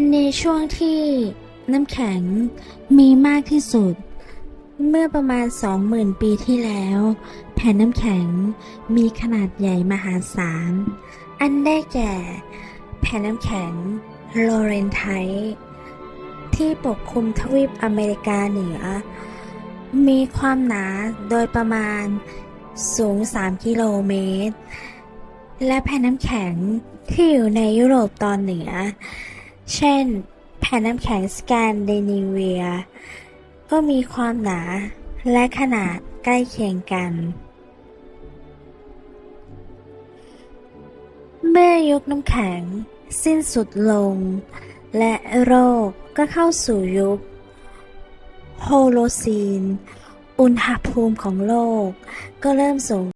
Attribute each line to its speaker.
Speaker 1: ในช่วงที่น้ำแข็งมีมากที่สุด เมื่อประมาณ 20,000 ปีที่แล้ว แผ่นน้ำแข็งมีขนาดใหญ่มหาศาล อันได้แก่ แผ่นน้ำแข็งโลเรนไทต์ที่ปกคลุมทวีปอเมริกาเหนือ มีความหนาโดยประมาณสูง 3 กิโลเมตร และแผ่นน้ำแข็งที่อยู่ในยุโรปตอนเหนือ เช่น แผ่นน้ำแข็งสแกนดิเนเวีย ก็มีความหนาและขนาดใกล้เคียงกัน เมื่อยุคน้ำแข็งสิ้นสุดลง และโลกก็เข้าสู่ยุคโฮโลซีน อุณหภูมิของโลกก็เริ่มสูง